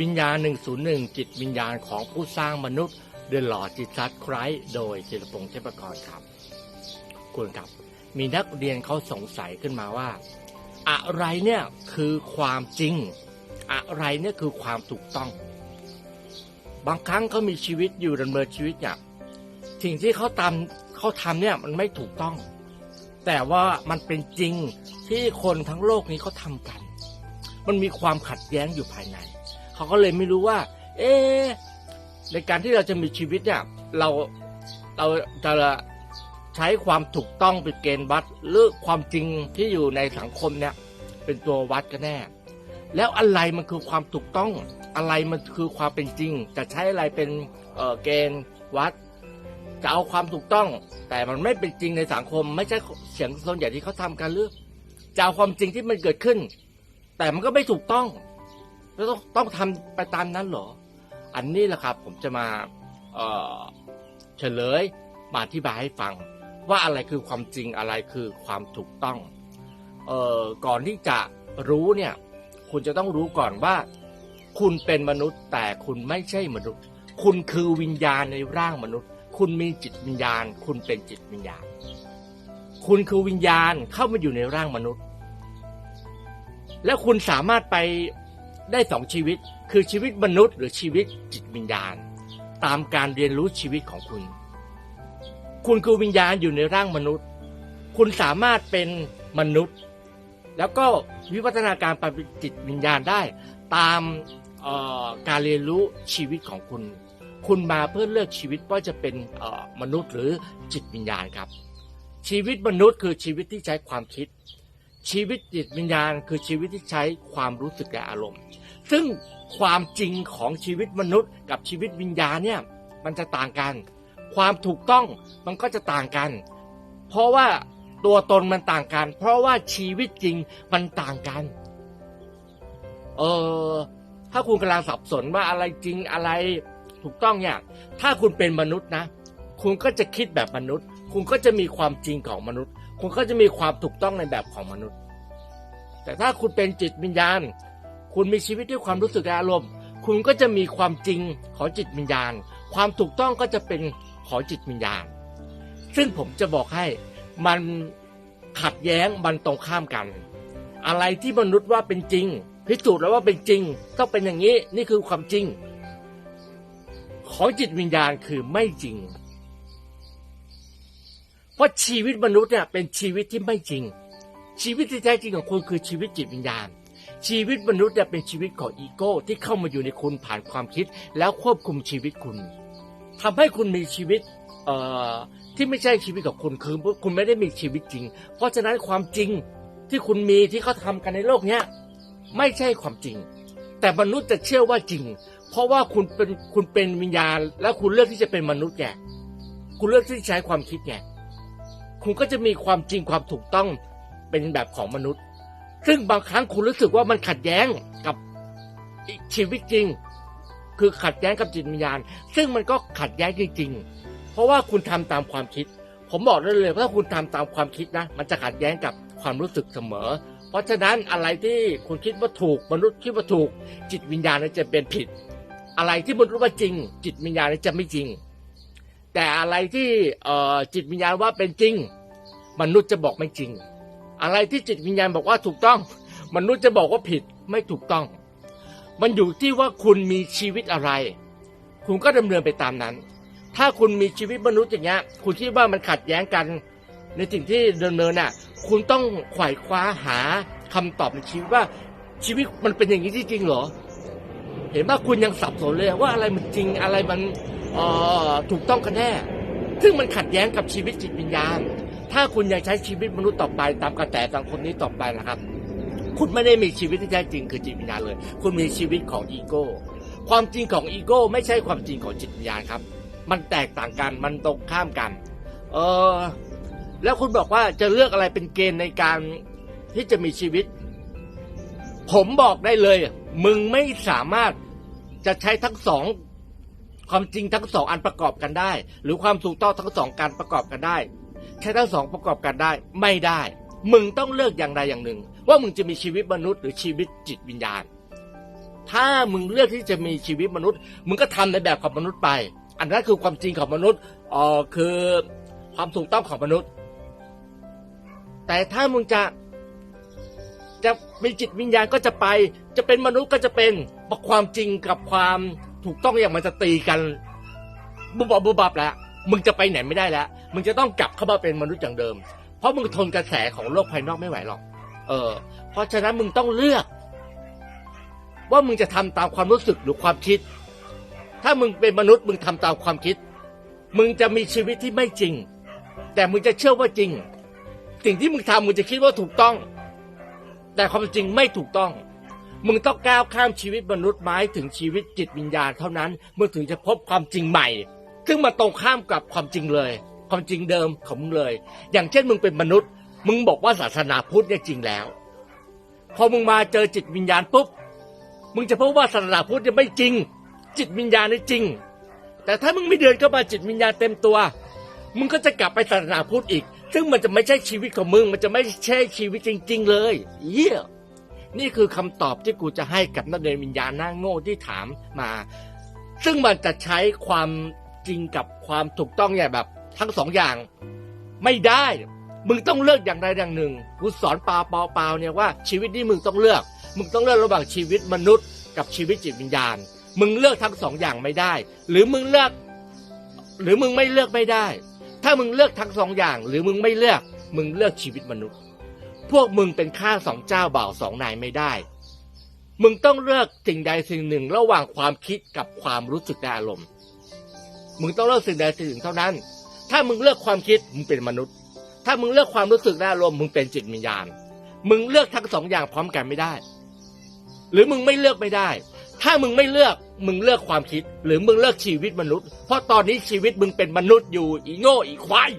วิญญาณ 101 จิตวิญญาณของผู้สร้างมนุษย์ เดอะหลอจิตซัดไครส์โดยศิลปงษ์เทพกรครับ คุณครับ มีนักเรียนเขาสงสัยขึ้นมาว่า อะไรเนี่ยคือความจริง อะไรเนี่ยคือความถูกต้อง บางครั้งเขามีชีวิตอยู่ดำเนินชีวิตเนี่ยสิ่งที่เขาทำเขาทำเนี่ยมันไม่ถูกต้อง แต่ว่ามันเป็นจริงที่คนทั้งโลกนี้เขาทำกัน มันมีความขัดแย้งอยู่ภายใน เขาก็เลยไม่รู้ว่า เอ๊ในการที่เราจะมีชีวิตเนี่ย เราเราจะใช้ความถูกต้องเป็นเกณฑ์วัดหรือความจริงที่อยู่ในสังคมเนี่ย เป็นตัววัดกันแน่ แล้วอะไรมันคือความถูกต้องอะไรมันคือความเป็นจริง จะใช้อะไรเป็นเเกณฑ์วัดจะเอาความถูกต้อง แต่มันไม่เป็นจริงในสังคม ไม่ใช่เสียงส่วนใหญ่ที่เขาทำกันหรือจะเอาความจริงที่มันเกิดขึ้น แต่มันก็ไม่ถูกต้อง แล้วต้องต้องทำไปตามนั้นเหรอ อันนี้แหละครับผมจะมาเเฉลยมาอธิบายให้ฟัง ว่าอะไรคือความจริงอะไรคือความถูกต้องเออก่อนที่จะรู้เนี่ย คุณจะต้องรู้ก่อนว่า คุณเป็นมนุษย์แต่คุณไม่ใช่มนุษย์ คุณคือวิญญาณในร่างมนุษย์ คุณมีจิตวิญญาณ คุณเป็นจิตวิญญาณ คุณคือวิญญาณเข้ามาอยู่ในร่างมนุษย์ และคุณสามารถไป ได้สองชีวิต คือชีวิตมนุษย์ หรือชีวิตจิตวิญญาณ ตามการเรียนรู้ชีวิตของคุณ คุณคือวิญญาณอยู่ในร่างมนุษย์ คุณสามารถเป็นมนุษย์ แล้วก็วิวัฒนาการไปเป็นจิตวิญญาณได้ตามการเรียนรู้ชีวิตของคุณ คุณมาเพื่อเลือกชีวิตว่าจะเป็นมนุษย์หรือจิตวิญญาณครับ ชีวิตมนุษย์คือชีวิตที่ใช้ความคิด ชีวิตจิตวิญญาณ คือชีวิตที่ใช้ความรู้สึกและอารมณ์ ซึ่งความจริงของชีวิตมนุษย์ กับชีวิตวิญญาณเนี่ยมันจะต่างกัน ความถูกต้องมันก็จะต่างกัน เพราะว่าตัวตนมันต่างกัน เพราะว่าชีวิตจริงมันต่างกันเออถ้าคุณกำลังสับสนว่าอะไรจริงอะไรถูกต้องเนี่ยถ้าคุณเป็นมนุษย์นะ คุณก็จะคิดแบบมนุษย์ คุณก็จะมีความจริงของมนุษย์ คุณก็จะมีความถูกต้องในแบบของมนุษย์ แต่ถ้าคุณเป็นจิตวิญญาณ คุณมีชีวิตด้วยความรู้สึกและอารมณ์ คุณก็จะมีความจริงของจิตวิญญาณ ความถูกต้องก็จะเป็นของจิตวิญญาณ ซึ่งผมจะบอกให้มันขัดแย้งมันตรงข้ามกัน อะไรที่มนุษย์ว่าเป็นจริง พิสูจน์แล้วว่าเป็นจริงต้องเป็นอย่างนี้นี่คือความจริง ของจิตวิญญาณคือไม่จริง เพราะชีวิตมนุษย์เนี่ยเป็นชีวิตที่ไม่จริง ชีวิตที่แท้จริงของคุณคือชีวิตจิตวิญญาณ ชีวิตมนุษย์เนี่ยเป็นชีวิตของอีโก้ที่เข้ามาอยู่ในคุณผ่านความคิด แล้วควบคุมชีวิตคุณทำให้คุณมีชีวิตที่ไม่ใช่ชีวิตของคุณคือคุณไม่ได้มีชีวิตจริง เพราะฉะนั้นความจริงที่คุณมีที่เขาทำกันในโลกเนี้ยไม่ใช่ความจริง แต่มนุษย์จะเชื่อว่าจริง เพราะว่าคุณเป็นคุณเป็นวิญญาณ แล้วคุณเลือกที่จะเป็นมนุษย์ไงคุณเลือกที่จะใช้ความคิดไงคุณก็จะมีความจริงความถูกต้องเป็นแบบของมนุษย์ ซึ่งบางครั้งคุณรู้สึกว่ามันขัดแย้งกับชีวิตจริง คือขัดแย้งกับจิตวิญญาณ ซึ่งมันก็ขัดแย้งจริง ๆ เพราะว่าคุณทำตามความคิด ผมบอกได้เลยว่าถ้าคุณทำตามความคิดนะ มันจะขัดแย้งกับความรู้สึกเสมอ เพราะฉะนั้นอะไรที่คุณคิดว่าถูกมนุษย์คิดว่าถูก จิตวิญญาณจะเป็นผิด อะไรที่มนุษย์ว่าจริง จิตวิญญาณจะไม่จริง แต่อะไรที่จิตวิญญาณว่าเป็นจริง มนุษย์จะบอกไม่จริง อะไรที่จิตวิญญาณบอกว่าถูกต้อง มนุษย์จะบอกว่าผิดไม่ถูกต้อง มันอยู่ที่ว่าคุณมีชีวิตอะไร คุณก็ดำเนินไปตามนั้น ถ้าคุณมีชีวิตมนุษย์อย่างเงี้ย คุณคิดว่ามันขัดแย้งกัน ในสิ่งที่ดำเนินน่ะ คุณต้องไขว่คว้าหาคำตอบในชีวิตว่าชีวิตมันเป็นอย่างนี้ที่จริงเหรอ เห็นว่าคุณยังสับสนเลยว่าอะไรมันจริงอะไรมันออถูกต้องกันแน่ ซึ่งมันขัดแย้งกับชีวิตจิตวิญญาณ ถ้าคุณยังใช้ชีวิตมนุษย์ต่อไป ตามกระแสสังคมนี้ต่อไปนะครับ คุณไม่ได้มีชีวิตที่แท้จริงคือจิตวิญญาณเลย คุณมีชีวิตของอีโก้ ความจริงของอีโก้ ไม่ใช่ความจริงของจิตวิญญาณครับ มันแตกต่างกันมันตรงข้ามกัน เออแล้วคุณบอกว่าจะเลือกอะไรเป็นเกณฑ์ในการที่จะมีชีวิต ผมบอกได้เลย มึงไม่สามารถจะใช้ทั้งสองความจริงทั้งสองอันประกอบกันได้ หรือความถูกต้องทั้งสองการประกอบกันได้ ใช้ทั้งสองประกอบกันได้ไม่ได้ มึงต้องเลือกอย่างใดอย่างหนึ่ง ว่ามึงจะมีชีวิตมนุษย์หรือชีวิตจิตวิญญาณ ถ้ามึงเลือกที่จะมีชีวิตมนุษย์ มึงก็ทำในแบบของมนุษย์ไป อันนั้นคือความจริงของมนุษย์อ่อคือความถูกต้องของมนุษย์ แต่ถ้ามึงจะจะมีจิตวิญญาณก็จะไป จะเป็นมนุษย์ก็จะเป็นเพราะความจริงกับความถูกต้องอย่างมันจะตีกันบุบบับบุบบับแหล้ว มึงจะไปไหนไม่ได้แล้ว มึงจะต้องกลับเข้ามาเป็นมนุษย์อย่างเดิม เพราะมึงทนกระแสของโลกภายนอกไม่ไหวหรอก เออ เพราะฉะนั้นมึงต้องเลือก ว่ามึงจะทำตามความรู้สึกหรือความคิด ถ้ามึงเป็นมนุษย์ มึงทำตามความคิด มึงจะมีชีวิตที่ไม่จริง แต่มึงจะเชื่อว่าจริง สิ่งที่มึงทำมึงจะคิดว่าถูกต้อง แต่ความจริงไม่ถูกต้องมึงต้องก้าวข้ามชีวิตมนุษย์ไม้ถึงชีวิตจิตวิญญาณเท่านั้น มึงถึงจะพบความจริงใหม่ ซึ่งมาตรงข้ามกับความจริงเลย ความจริงเดิมของมึงเลย อย่างเช่นมึงเป็นมนุษย์ มึงบอกว่าศาสนาพุทธเนี่ยจริงแล้ว พอมึงมาเจอจิตวิญญาณปุ๊บมึงจะพบว่าศาสนาพุทธเนี่ยไม่จริง จิตวิญญาณนี่จริง แต่ถ้ามึงไม่เดินเข้ามาจิตวิญญาณเต็มตัว มึงก็จะกลับไปศาสนาพุทธอีก ซึ่งมันจะไม่ใช่ชีวิตของมึง มันจะไม่ใช่ชีวิตจริง ๆ เลยเยี่ยนี่คือคำตอบที่กูจะให้กับนักเรียนวิญญาณหน้าโง่ที่ถามมา ซึ่งมันจะใช้ความ จริงกับความถูกต้องเนี่ยแบบ ทั้งสองอย่าง ไม่ได้ มึงต้องเลือกอย่างใดอย่างหนึ่งกูสอนปาเปาเปาเนี่ยว่าชีวิตนี้มึงต้องเลือก มึงต้องเลือกระหว่างชีวิตมนุษย์ กับชีวิตจิตวิญญาณ มึงเลือกทั้งสองอย่างไม่ได้ หรือมึงเลือก หรือมึงไม่เลือกไม่ได้ ถ้ามึงเลือกทั้งสองอย่าง หรือมึงไม่เลือก มึงเลือกชีวิตมนุษย์ พวกมึงเป็นข้าสองเจ้าบ่าวสองนายไม่ได้มึงต้องเลือกสิ่งใดสิ่งหนึ่งระหว่างความคิดกับความรู้สึกและอารมณ์ มึงต้องเลือกสิ่งใดสิ่งหนึ่งเท่านั้น ถ้ามึงเลือกความคิดมึงเป็นมนุษย์ ถ้ามึงเลือกความรู้สึกและอารมณ์มึงเป็นจิตวิญญาณ มึงเลือกทั้งสองอย่างพร้อมกันไม่ได้ หรือมึงไม่เลือกไม่ได้ ถ้ามึงไม่เลือกมึงเลือกความคิด หรือมึงเลือกชีวิตมนุษย์ เพราะตอนนี้ชีวิตมึงเป็นมนุษย์อยู่อีโง่อีควาย